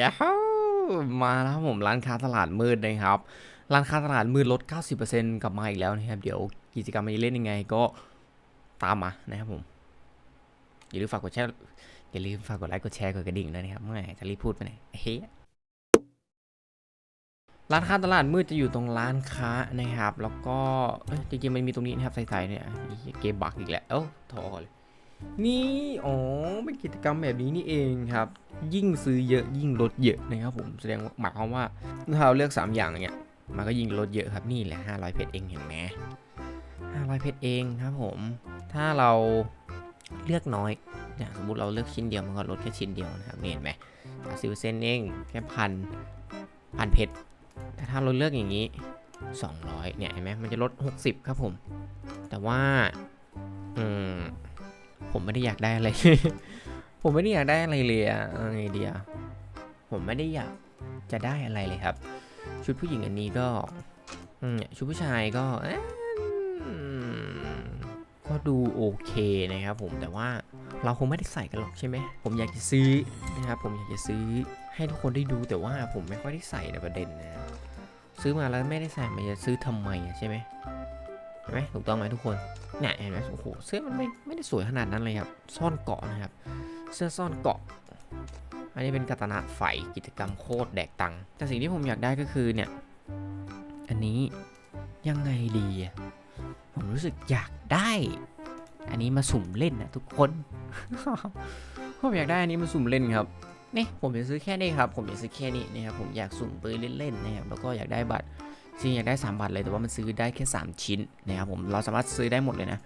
ยาฮูมาแล้วผมร้านค้าตลาดมืดนะครับ ร้านค้าตลาดมืดลด 90%กลับมาอีกแล้วนะครับ เดี๋ยวกิจกรรมมันจะเล่นยังไงก็ตามมานะครับผม อย่าลืมฝากกดแชร์ อย่าลืมฝากกดไลค์ กดแชร์ กดกระดิ่งด้วยนะครับไม่จะรีบพูดไปไหนเฮ้ยร้านค้าตลาดมืดจะอยู่ตรงร้านค้านะครับ แล้วก็จริงๆมันมีตรงนี้นะครับใส่ๆเนี่ยเหี้ยเกมบักอีกแล้วเอ้าทอเลย นี่อ๋อเป็นกิจกรรมแบบนี้นี่เองครับ ยิ่งซื้อเยอะยิ่งลดเยอะนะครับผมแสดงหมายความว่าถ้าเราเลือก 3 อย่างอย่างเงี้ยมันก็ยิ่งลดเยอะครับนี่แหละ500เพชรเองเห็นไหม500เพชรเองครับผม ถ้าเราเลือกน้อยอย่างสมมติเราเลือกชิ้นเดียวมันก็ลดแค่ชิ้นเดียวนะครับนี่เห็นไหมสิบเซนเองแค่พันพันเพชรแต่ถ้าเราเลือกอย่างนี้ 200เนี่ยเห็นไหมมันจะลด 60 ครับผม แต่ว่าอืม ผมไม่ได้อยากได้อะไร ผมไม่ได้อยากได้อะไรเลยอะเอาไงดีอะผมไม่ได้อยากจะได้อะไรเลยครับ ชุดผู้หญิงอันนี้ก็อืมชุดผู้ชายก็ก็ดูโอเคนะครับผมแต่ว่าเราคงไม่ได้ใส่กันหรอกใช่ไหมผมอยากจะซื้อนะครับผมอยากจะซื้อให้ทุกคนได้ดูแต่ว่าผมไม่ค่อยได้ใส่ในประเด็นนะซื้อมาแล้วไม่ได้ใส่มันจะซื้อทำไมอะใช่ไหม ใช่ไหมถูกต้องไหมทุกคนเนี่ยเห็นไหมโอ้โหเสื้อมันไม่ไม่ได้สวยขนาดนั้นเลยครับซ่อนเกาะนะครับ เสื้อซ่อนเกาะ อันนี้เป็นกาตนาไฟกิจกรรมโคตรแดกตังแต่สิ่งที่ผมอยากได้ก็คือเนี่ยอันนี้ยังไงดีอะผมรู้สึกอยากได้ อันนี้มาสุ่มเล่นนะทุกคนผมอยากได้อันนี้มาสุ่มเล่นครับนี่ผมจะซื้อแค่นี้ครับ ผมจะซื้อแค่นี้นะครับผมอยากสุ่มปืนเล่นๆนะครับแล้วก็อยากได้บัตร จริงอยากได้ 3บัตรเลยแต่ว่ามันซื้อได้แค่ 3 ชิ้นนะครับผมเราสามารถซื้อได้หมดเลยนะ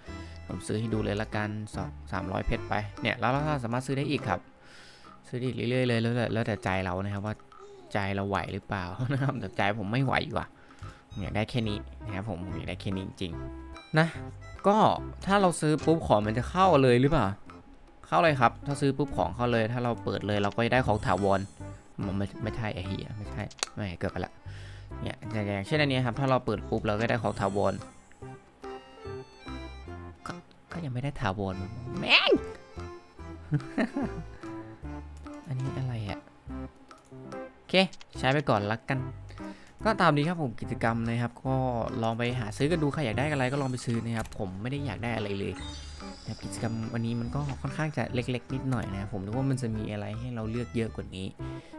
ผมซื้อให้ดูเลยละกันสองสามร้อยเพชรไปเนี่ยแล้วเราสามารถซื้อได้อีกครับ ซื้อได้อีกเรื่อยๆเลยแล้วแต่แล้วแต่ใจเรานะครับว่าใจเราไหวหรือเปล่านะครับแต่ใจผมไม่ไหวว่ะผมอยากได้แค่นี้นะครับผมผมอยากได้แค่นี้จริงๆนะก็ถ้าเราซื้อปุ๊บของมันจะเข้าเลยหรือเปล่าเข้าเลยครับ ถ้าซื้อปุ๊บของเข้าเลย ถ้าเราเปิดเลยเราก็จะได้ของถาวรมันไม่ไม่ใช่ไอ้เหี้ยไม่ใช่ไม่เกิดไปละ เนี่ยอย่างเช่นอันนี้ครับ ถ้าเราเปิดปุ๊บเราก็ได้ของถาวรก็ก็ยังไม่ได้ถาวรแม่ง อันนี้อะไรอะโอเค ใช้ไปก่อนละกัน ก็ตามนี้ครับผมกิจกรรมนะครับ ก็ลองไปหาซื้อกันดูใครอยากได้อะไรก็ลองไปซื้อนะครับ ผมไม่ได้อยากได้อะไรเลย นะครับกิจกรรมวันนี้มันก็ค่อนข้างจะเล็ก ๆ นิดหน่อยนะผมนึกว่ามันจะมีอะไรให้เราเลือกเยอะกว่านี้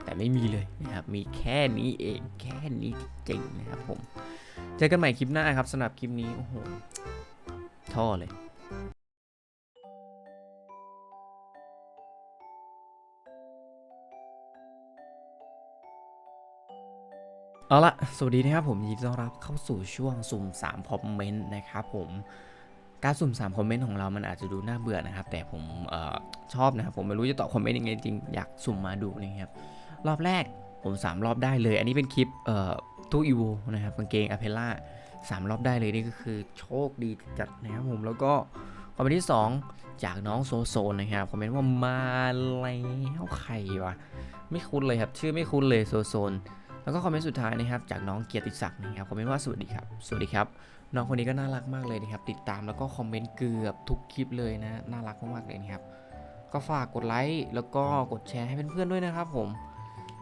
แต่ไม่มีเลยนะครับมีแค่นี้เองแค่นี้จริงนะครับผมเจอกันใหม่คลิปหน้าครับสำหรับคลิปนี้โอ้โหท่อเลยเอาละสวัสดีนะครับผมยินดีต้อนรับเข้าสู่ช่วงสุ่ม 3 คอมเมนต์นะครับผม การสุ่ม3คอมเมนต์ของเรามันอาจจะดูน่าเบื่อนะครับ แต่ผมออชอบนะครับ ผมไม่รู้จะตอบคอมเมนต์ยังไงจริง อยากสุ่มมาดูนะครับ รอบแรกผม 3 รอบได้เลย อันนี้เป็นคลิปตู้อีโวนะครับกางเกงอเพล่าสามรอบได้เลยนี่ก็คือโชคดีจัดนะครับผมแล้วก็คอมเมนต์ที่ 2 จากน้องโซโซนนะครับคอมเมนต์ว่ามาแล้วใครวะไม่คุ้นเลยครับ ชื่อไม่คุ้นเลยโซโซน แล้วก็คอมเมนต์สุดท้ายนะครับจากน้องเกียรติศักดิ์นะครับคอมเมนต์ว่าสวัสดีครับ สวัสดีครับ น้องคนนี้ก็น่ารักมากเลยนะครับ ติดตามแล้วก็คอมเมนต์เกือบทุกคลิปเลยนะ น่ารักมากๆเลยนะครับ ก็ฝากกดไลค์แล้วก็กดแชร์ให้เพื่อนๆด้วยนะครับ ผม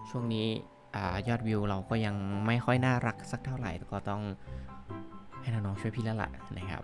ช่วงนี้อยอดวิวเราก็ยังไม่ค่อยน่ารักสักเท่าไหร่แต่ก็ต้องให้น้องๆช่วยพี่แล้วล่ะนะครับ